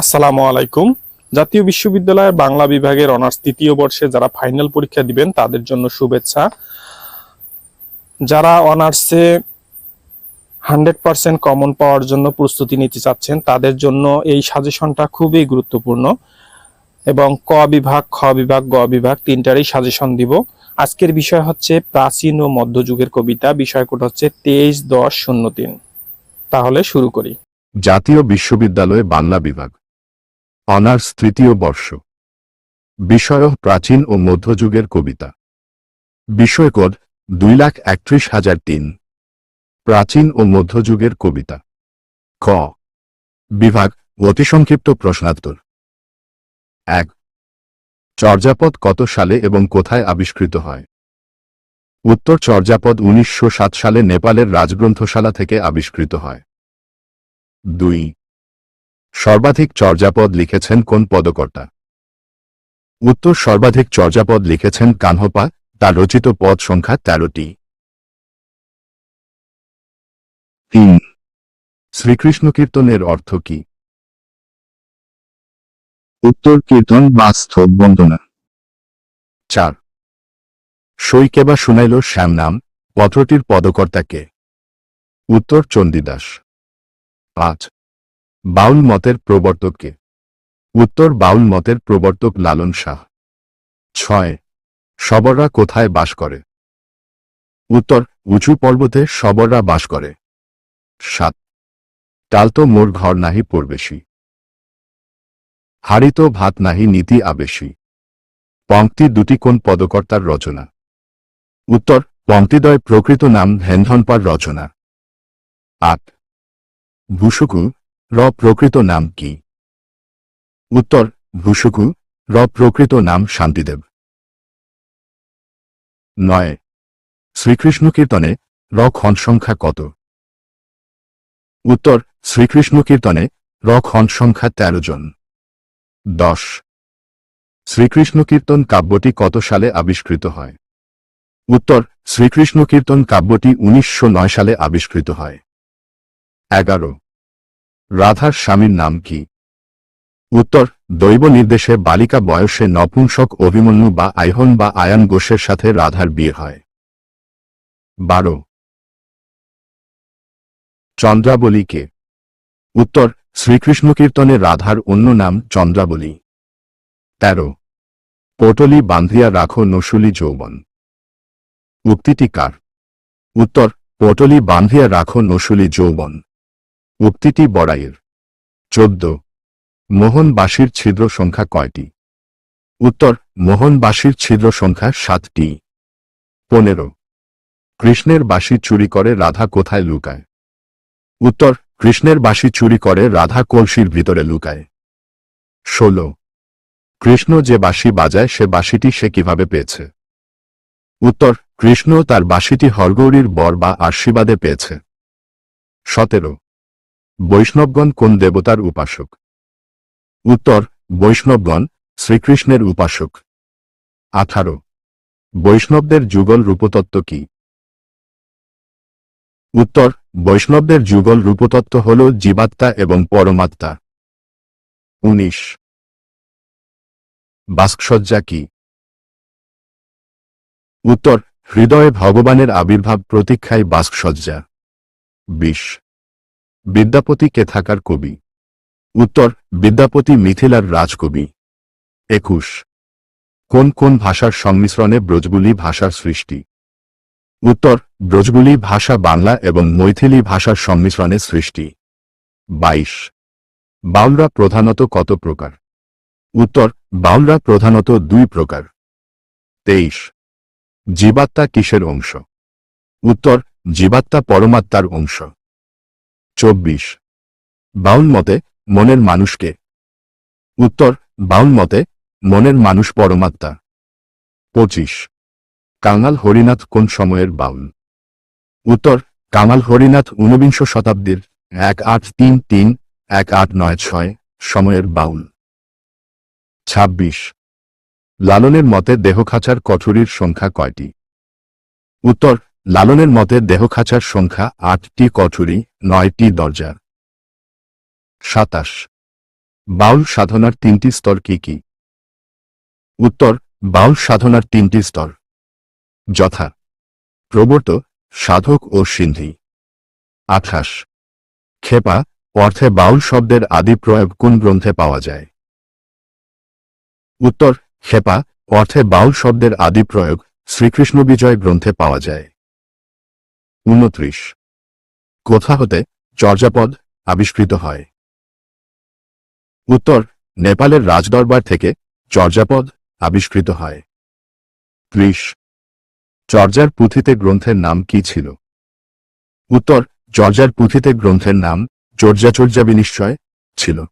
আসসালামু আলাইকুম। জাতীয় বিশ্ববিদ্যালয়ের বাংলা বিভাগের অনার্স তৃতীয় বর্ষে যারা ফাইনাল পরীক্ষা দিবেন, তাদের জন্য শুভেচ্ছা। যারা অনার্সে হান্ড্রেড পার্সেন্ট কমন পাওয়ার জন্য প্রস্তুতি নিতে চাচ্ছেন, তাদের জন্য এই সাজেশনটা খুবই গুরুত্বপূর্ণ। এবং ক বিভাগ, খ বিভাগ, গ বিভাগ তিনটারই সাজেশন দিব। আজকের বিষয় হচ্ছে প্রাচীন ও মধ্যযুগের কবিতা। বিষয় কোড হচ্ছে তেইশ দশ শূন্য তিন। তাহলে শুরু করি। জাতীয় বিশ্ববিদ্যালয়ে বাংলা বিভাগ। অনার্স তৃতীয় বর্ষ। বিষয় প্রাচীন ও মধ্যযুগের কবিতা। বিষয়কোড দুই লাখ একত্রিশ হাজার তিন। প্রাচীন ও মধ্যযুগের কবিতা। ক বিভাগ অতিসংক্ষিপ্ত প্রশ্নাত্তর। এক। চর্যাপদ কত সালে এবং কোথায় আবিষ্কৃত হয়? উত্তর চর্যাপদ উনিশশো সাত সালে নেপালের রাজগ্রন্থশালা থেকে আবিষ্কৃত হয়। দুই। সর্বাধিক চর্যাপদ লিখেছেন কোন পদকর্তা? উত্তর, সর্বাধিক চর্যাপদ লিখেছেন কানহপা, তার রচিত পদ সংখ্যা তেরোটি। তিন, শ্রীকৃষ্ণ কীর্তনের অর্থ কি? উত্তর, কীর্তন বাস্তব বন্দনা। চার সৈকেবা শুনাইল শ্যাম নাম, পত্রটির পদকর্তাকে উত্তর, চণ্ডীদাস। পাঁচ বাউল মতের প্রবর্তককে। উত্তর বাউল মতের প্রবর্তক লালন শাহ। ছয় শবররা কোথায় বাস করে? উত্তর, উঁচু পর্বতে শবররা বাস করে। সাত, টালতো মোর ঘর নাহি পড়বেশি হারিত ভাত নাহি নীতি আবেশি। পঙ্ক্তি দুটি কোন পদকর্তার রচনা? উত্তর পংক্তিদয় প্রকৃত নাম হেন্ধনপার রচনা। আট ভূসুকু র প্রকৃত নাম কি? উত্তর, ভূসুকু, র প্রকৃত নাম শান্তিদেব। নয়, শ্রীকৃষ্ণ কীর্তনে র খন সংখ্যা কত? উত্তর, শ্রীকৃষ্ণ কীর্তনে র খন সংখ্যা তেরো জন। দশ, শ্রীকৃষ্ণ কীর্তন কাব্যটি কত সালে আবিষ্কৃত হয়? উত্তর, শ্রীকৃষ্ণ কীর্তন কাব্যটি উনিশশো নয় সালে আবিষ্কৃত হয়। এগারো রাধার স্বামীর নাম কি? উত্তর, দৈব নির্দেশে বালিকা বয়সে নপুংসক অভিমন্যু বা আইহন বা আয়ান ঘোষের সাথে রাধার বিয়ে হয়। বারো। চন্দ্রাবলী কে? উত্তর শ্রীকৃষ্ণ কীর্তনে রাধার অন্য নাম চন্দ্রাবলী। তেরো। পটলি বান্ধিয়া রাখো নসুলি যৌবন। উক্তিটি কার? উত্তর, পটলি বান্ধিয়া রাখো নসুলি যৌবন। উক্তিটি বড়াইয়ের। চোদ্দ। মোহনবাসীর ছিদ্র সংখ্যা কয়টি? উত্তর, মোহনবাসীর ছিদ্র সংখ্যা সাতটি। পনেরো। কৃষ্ণের বাসি চুরি করে রাধা কোথায় লুকায়? উত্তর, কৃষ্ণের বাসি চুরি করে রাধা কলসির ভিতরে লুকায়। ষোল। কৃষ্ণ যে বাঁশি বাজায়, সে বাঁশিটি সে কীভাবে পেয়েছে? উত্তর, কৃষ্ণ তার বাসিটি হরগৌরীর বর বা আশীর্বাদে পেয়েছে। সতেরো। বৈষ্ণবগণ কোন দেবতার উপাসক? উত্তর, বৈষ্ণবগণ শ্রীকৃষ্ণের উপাসক। আঠারো, বৈষ্ণবদের যুগল রূপতত্ত্ব কি? উত্তর, বৈষ্ণবদের যুগল রূপতত্ত্ব হল জীবাত্মা এবং পরমাত্মা। উনিশ, বাস্কসজ্জা কি? উত্তর, হৃদয়ে ভগবানের আবির্ভাব প্রতীক্ষায় বাস্কসজ্জা। বিশ বিদ্যাপতি কে থাকার কবি। উত্তর, বিদ্যাপতি মিথিলার রাজকবি। একুশ। কোন কোন ভাষার সংমিশ্রণে ব্রজগুলি ভাষার সৃষ্টি? উত্তর ব্রজগুলি ভাষা বাংলা এবং মৈথিলি ভাষার সংমিশ্রণে সৃষ্টি। বাইশ। বাউলরা প্রধানত কত প্রকার? উত্তর, বাউলরা প্রধানত দুই প্রকার। তেইশ। জীবাত্মা কিসের অংশ? উত্তর, জীবাত্মা পরমাত্মার অংশ। চব্বিশ। বাউল মতে মনের মানুষকে। উত্তর বাউল মতে মনের মানুষ পরমাত্মা। পঁচিশ। কাঙাল হরিনাথ কোন সময়ের বাউল? উত্তর, কাঙাল হরিনাথ ঊনবিংশ শতাব্দীর এক আট তিন তিন এক আট নয় ছয় সময়ের বাউল। ছাব্বিশ। লালনের মতে দেহখাঁচার কঠুরির সংখ্যা কয়টি? উত্তর লালনের মতে দেহখাঁচার সংখ্যা আটটি কঠুরি, নয়টি দরজা। সাতাশ। বাউল সাধনার তিনটি স্তর কি কি? উত্তর, বাউল সাধনার তিনটি স্তর। যথা। প্রবর্ত, সাধক ও সিন্ধি। আঠাশ। খেপা, অর্থে বাউল শব্দের আদি প্রয়োগ কোন গ্রন্থে পাওয়া যায়? উত্তর, খেপা, অর্থে বাউল শব্দের আদি প্রয়োগ শ্রীকৃষ্ণ বিজয় গ্রন্থে পাওয়া যায়। উনত্রিশ। কোথা হতে চর্যাপদ আবিষ্কৃত হয়। উত্তর, নেপালের রাজদরবার থেকে চর্যাপদ আবিষ্কৃত হয়। ত্রিশ। চর্যার পুঁথিতে গ্রন্থের নাম কি ছিল? উত্তর, চর্যার পুঁথিতে গ্রন্থের নাম চর্যাচর্যা বিনিশ্চয় ছিল।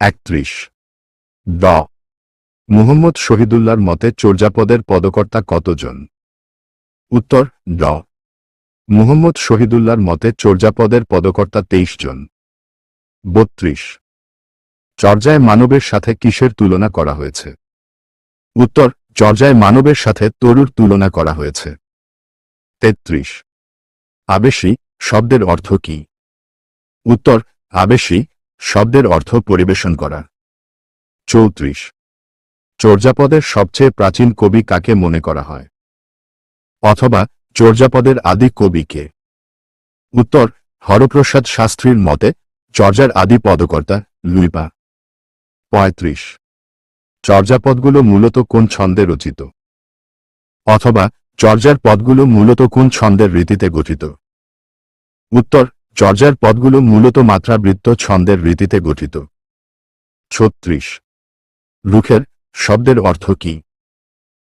একত্রিশ। ড। মুহম্মদ শহীদুল্লাহর মতে চর্যাপদের পদকর্তা কতজন? উত্তর, ড। মুহম্মদ শহীদুল্লাহর মতে চর্যাপদের পদকর্তা তেইশ জন। বত্রিশ। চর্যায় মানবের সাথে কিসের তুলনা করা হয়েছে? উত্তর, চর্যায় মানবের সাথে তরুর তুলনা করা হয়েছে। তেত্রিশ। আবেশী, শব্দের অর্থ কি? উত্তর, আবেশী, শব্দের অর্থ পরিবেশন করা। চৌত্রিশ। চর্যাপদের সবচেয়ে প্রাচীন কবি কাকে মনে করা হয়? অথবা চর্যাপদের আদি কবি কে? উত্তর, হরপ্রসাদ শাস্ত্রীর মতে, চর্যার আদি পদকর্তা, লুইপা। পঁয়ত্রিশ। চর্যাপদগুলো মূলত কোন ছন্দে রচিত? অথবা, চর্যার পদগুলো মূলত কোন ছন্দের রীতিতে গঠিত? উত্তর, চর্যার পদগুলো মূলত মাত্রাবৃত্ত ছন্দের রীতিতে গঠিত। ছত্রিশ। রুখের শব্দের অর্থ কি?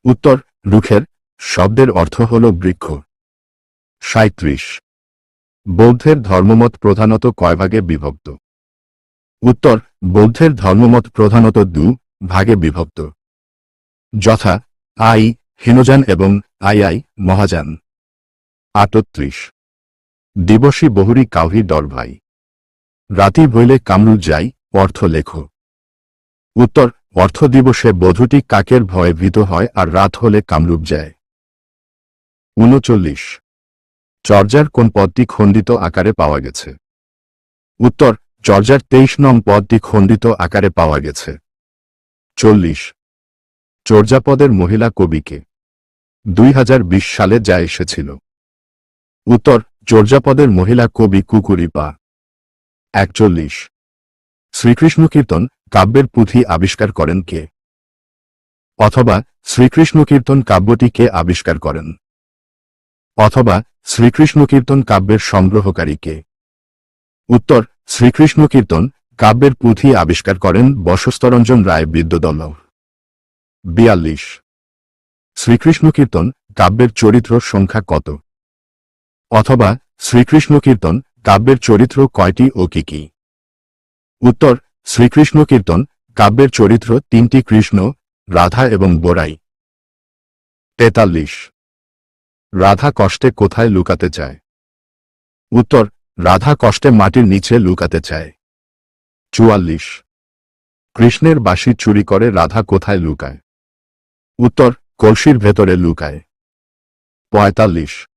উত্তর, রুখের শব্দের অর্থ হল বৃক্ষ। সাঁত্রিশ বৌদ্ধের ধর্মমত প্রধানত কয় ভাগে বিভক্ত? উত্তর, বৌদ্ধের ধর্মমত প্রধানত দু ভাগে বিভক্ত। যথা, আই হীনযান এবং আই আই মহাযান আটত্রিশ। দিবসী বহুরি কাউহি ডর ভাই। রাতি বইলে কামরু যাই, অর্থ লেখো। উত্তর, অর্থ দিবসে বধূটি কাকের ভয়ে ভীত হয় আর রাত হলে কামরূপ যায়। উনচল্লিশ। চর্যার কোন পদটি খণ্ডিত আকারে পাওয়া গেছে? উত্তর চর্যার তেইশ নং পদটি খণ্ডিত আকারে পাওয়া গেছে। চল্লিশ। চর্যাপদের মহিলা কবিকে দুই হাজার বিশ সালে যা এসেছিল। উত্তর চর্যাপদের মহিলা কবি কুকুরিপা একচল্লিশ। শ্রীকৃষ্ণ কীর্তন কাব্যের পুঁথি আবিষ্কার করেন কে? অথবা, শ্রীকৃষ্ণ কীর্তন কাব্যটি কে আবিষ্কার করেন? অথবা শ্রীকৃষ্ণ কীর্তন কাব্যের সংগ্রহকারী কে উত্তর শ্রীকৃষ্ণ কীর্তন কাব্যের পুঁথি আবিষ্কার করেন বশস্তরঞ্জন রায় বিদ্যদল বিয়াল্লিশ। শ্রীকৃষ্ণ কীর্তন কাব্যের চরিত্র সংখ্যা কত? অথবা শ্রীকৃষ্ণ কীর্তন কাব্যের চরিত্র কয়টি ও কি কি? উত্তর শ্রীকৃষ্ণ কীর্তন কাব্যের চরিত্র তিনটি কৃষ্ণ, রাধা এবং বোরাই তেতাল্লিশ। রাধা কষ্টে কোথায় লুকাতে চায়? উত্তর, রাধা কষ্টে মাটির নিচে লুকাতে চায়। চুয়াল্লিশ। কৃষ্ণের বাঁশি চুরি করে রাধা কোথায় লুকায়? উত্তর, কলসির ভেতরে লুকায়। পঁয়তাল্লিশ।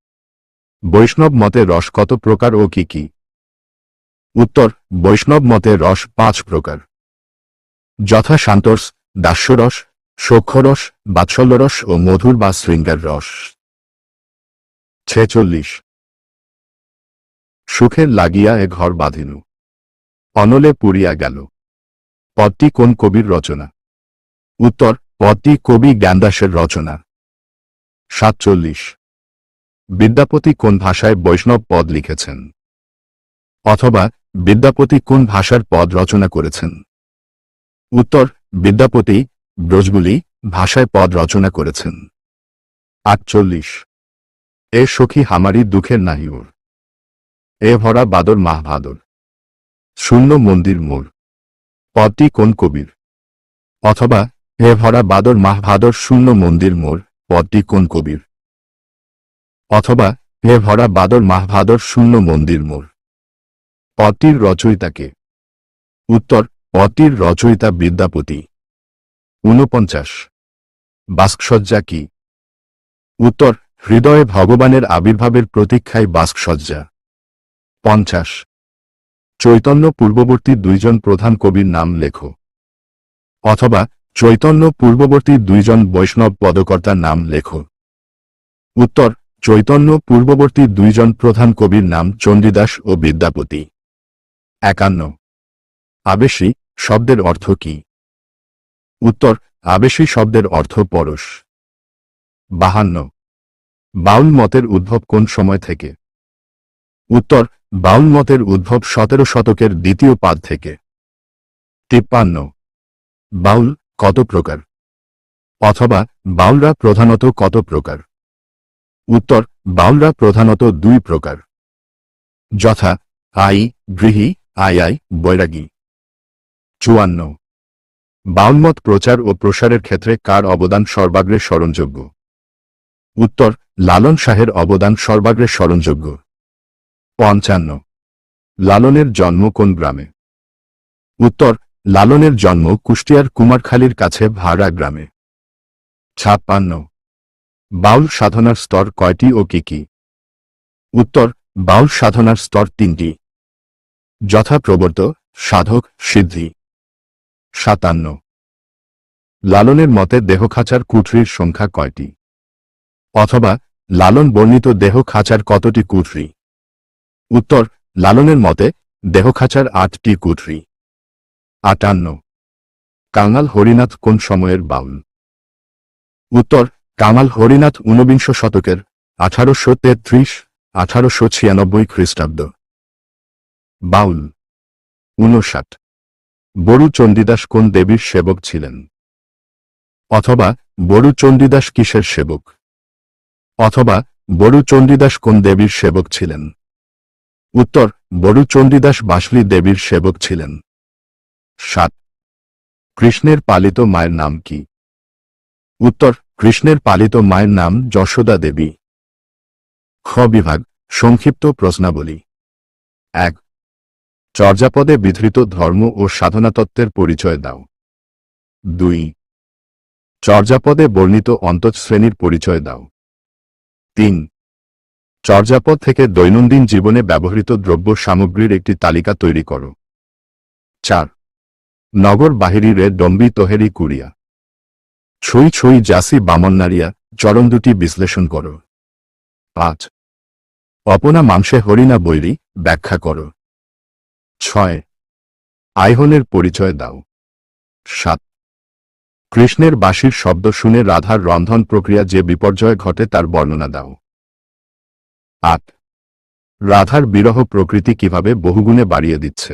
বৈষ্ণব মতে রস কত প্রকার ও কি কি? উত্তর, বৈষ্ণব মতে রস পাঁচ প্রকার। যথা শান্তরস দাস্যরস সক্ষরস বাৎসল্যরস ও মধুর বা শৃঙ্গার রস। ছেচল্লিশ। সুখের লাগিয়া এ ঘর বাঁধিনু। অনলে পুরিয়া গেল। পদটি কোন কবির রচনা? উত্তর, পদটি কবি জ্ঞানদাসের রচনা। সাতচল্লিশ। বিদ্যাপতি কোন ভাষায় বৈষ্ণব পদ লিখেছেন? অথবা, বিদ্যাপতি কোন ভাষার পদ রচনা করেছেন? উত্তর, বিদ্যাপতি ব্রজবুলি ভাষায় পদ রচনা করেছেন। আটচল্লিশ। এ সখী হামারি দুঃখের নাহিওর এ ভরা বাদর মাহ ভাদর। শূন্য মন্দির মোর। পদটি কোন কবির? অথবা হে ভরা বাদর মাহ ভাদর শূন্য মন্দির মোর, পদটি কোন কবির? অথবা হে ভরা বাদর মাহ ভাদর শূন্য মন্দির মোর। পদটির রচয়িতাকে উত্তর, পদটির রচয়িতা বিদ্যাপতি। ঊনপঞ্চাশ। বাস্কসজ্জা কি? উত্তর হৃদয়ে ভগবানের আবির্ভাবের প্রতীক্ষায় বাস্কসজ্জা। পঞ্চাশ। চৈতন্য পূর্ববর্তী দুইজন প্রধান কবির নাম লেখো। অথবা চৈতন্য পূর্ববর্তী দুইজন বৈষ্ণব পদকর্তার নাম লেখো। উত্তর, চৈতন্য পূর্ববর্তী দুইজন প্রধান কবির নাম চণ্ডীদাস ও বিদ্যাপতি। একান্ন। আবেশী শব্দের অর্থ কি? উত্তর, আবেশী শব্দের অর্থ পরশ। বাহান্ন। বাউল মতের উদ্ভব কোন সময় থেকে? উত্তর, বাউল মতের উদ্ভব সতেরো শতকের দ্বিতীয় পাদ থেকে। তিপ্পান্ন। বাউল কত প্রকার? অথবা, বাউলরা প্রধানত কত প্রকার? উত্তর, বাউলরা প্রধানত দুই প্রকার। যথা, আই, গৃহী, আই আই, বৈরাগী। চুয়ান্ন। বাউলমত প্রচার ও প্রসারের ক্ষেত্রে কার অবদান সর্বাগ্রে স্মরণযোগ্য? উত্তর, লালন শাহের অবদান সর্বাগ্রে স্মরণযোগ্য। পঞ্চান্ন। লালনের জন্ম কোন গ্রামে? উত্তর, লালনের জন্ম কুষ্টিয়ার কুমারখালীর কাছে ভাড়া গ্রামে। ছাপ্পান্ন। বাউল সাধনার স্তর কয়টি ও কি কি? উত্তর, বাউল সাধনার স্তর তিনটি। যথা প্রবর্ত সাধক, সিদ্ধি। সাতান্ন। লালনের মতে দেহখাঁচার কুঠরির সংখ্যা কয়টি? অথবা লালন বর্ণিত দেহ খাঁচার কতটি কুঠরি? উত্তর, লালনের মতে, দেহ খাঁচার আটটি কুঠরি। আটান্ন। কাঙাল হরিনাথ কোন সময়ের বাউল? উত্তর কামাল হরিনাথ ঊনবিংশ শতকের আঠারোশো তেত্রিশ, আঠারোশো ছিয়ানব্বই খ্রিস্টাব্দ। বাউল। ঊনষাট। বড়ু চণ্ডীদাস কোন দেবীর সেবক ছিলেন? অথবা বড়ু চণ্ডীদাস কিসের সেবক? অথবা বড়ু চণ্ডীদাস কোন দেবীর সেবক ছিলেন? উত্তর, বড়ু চণ্ডীদাস বাসলি দেবীর সেবক ছিলেন। সাত, কৃষ্ণের পালিত মায়ের নাম কি? উত্তর, কৃষ্ণের পালিত মায়ের নাম যশোদা দেবী। খ বিভাগ, সংক্ষিপ্ত প্রশ্নাবলী। এক, চর্যাপদে বিধৃত ধর্ম ও সাধনাতত্ত্বের পরিচয় দাও। দুই, চর্যাপদে বর্ণিত অন্তঃশ্রেণীর পরিচয় দাও। তিন। চর্যাপদ থেকে দৈনন্দিন জীবনে ব্যবহৃত দ্রব্য সামগ্রীর একটি তালিকা তৈরি করো। চার। নগর বাহিরি রে ডম্বি তোহেরি কুড়িয়া। ছই ছই জাসি বামন্নারিয়া চরণ দুটি বিশ্লেষণ করো। পাঁচ। অপনা মাংসে হরিণা বৈরি ব্যাখ্যা করো। ছয়। আইহনের পরিচয় দাও। সাত। কৃষ্ণের বাঁশির শব্দ শুনে রাধার রন্ধন প্রক্রিয়া যে বিপর্যয় ঘটে তার বর্ণনা দাও। আট। রাধার বিরহ প্রকৃতি কীভাবে বহুগুণে বাড়িয়ে দিচ্ছে?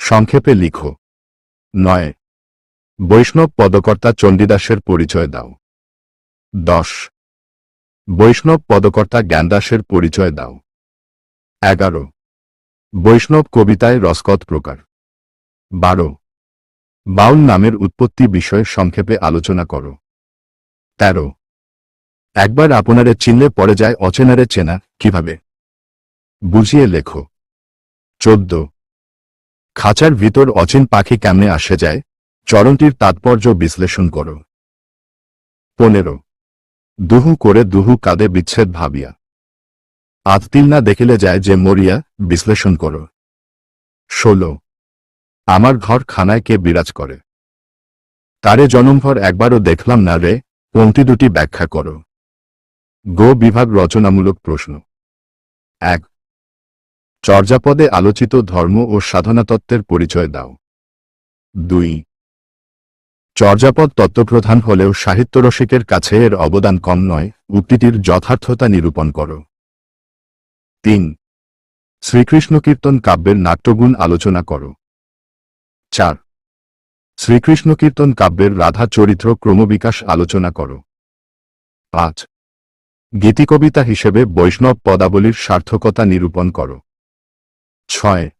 সংক্ষেপে লিখো। নয়। বৈষ্ণব পদকর্তা চণ্ডীদাসের পরিচয় দাও। দশ। বৈষ্ণব পদকর্তা জ্ঞানদাসের পরিচয় দাও। এগারো। বৈষ্ণব কবিতায় রসকত প্রকার। বারো। বাউল নামের উৎপত্তি বিষয়ে সংক্ষেপে আলোচনা করো। তেরো। একবার আপনারে চিনলে পড়ে যায় অচেনারে চেনা, কীভাবে? বুঝিয়ে লেখো। চোদ্দ। খাঁচার ভিতর অচিন পাখি কেমনে আসে যায়? চরণটির তাৎপর্য বিশ্লেষণ করো। পনেরো। দুহু করে দুহু কাঁদে বিচ্ছেদ ভাবিয়া। আততিল না দেখিলে যায় যে মরিয়া, বিশ্লেষণ করো। ষোলো। আমার ঘর খানায় কে বিরাজ করে? তারে জনমভর একবারও দেখলাম না রে পংক্তি দুটি ব্যাখ্যা করো। গো বিভাগ রচনামূলক প্রশ্ন। এক, চর্যাপদে আলোচিত ধর্ম ও সাধনাতত্ত্বের পরিচয় দাও। দুই, চর্যাপদ তত্ত্বপ্রধান হলেও সাহিত্যরসিকের কাছে এর অবদান কম নয়, উক্তিটির যথার্থতা নিরূপণ করো। তিন শ্রীকৃষ্ণ কীর্তন কাব্যের নাট্যগুণ আলোচনা করো। চার। শ্রীকৃষ্ণ কীর্তন কাব্যের রাধা চরিত্র ক্রমবিকাশ আলোচনা কর। পাঁচ। গীতিকবিতা হিসেবে বৈষ্ণব পদাবলীর সার্থকতা নিরূপণ করো। ছয়।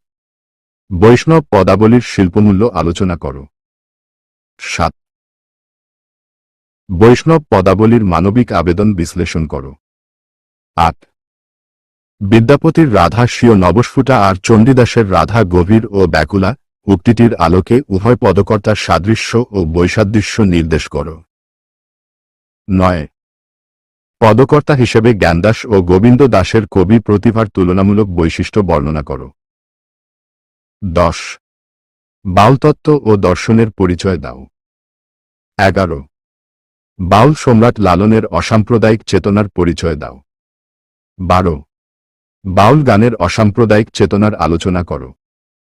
বৈষ্ণব পদাবলীর শিল্পমূল্য আলোচনা করো। সাত। বৈষ্ণব পদাবলীর মানবিক আবেদন বিশ্লেষণ করো। আট। বিদ্যাপতির রাধা স্বীয় নবস্ফুটা আর চণ্ডীদাসের রাধা গভীর ও ব্যাকুলা উক্তিটির আলোকে উভয় পদকর্তার সাদৃশ্য ও বৈসাদৃশ্য নির্দেশ করো। নয়। পদকর্তা হিসেবে জ্ঞানদাস ও গোবিন্দ দাসের কবি প্রতিভার তুলনামূলক বৈশিষ্ট্য বর্ণনা করো। দশ। বাউল তত্ত্ব ও দর্শনের পরিচয় দাও। এগারো। বাউল সম্রাট লালনের অসাম্প্রদায়িক চেতনার পরিচয় দাও। বারো। বাউল গানের অসাম্প্রদায়িক চেতনার আলোচনা করো।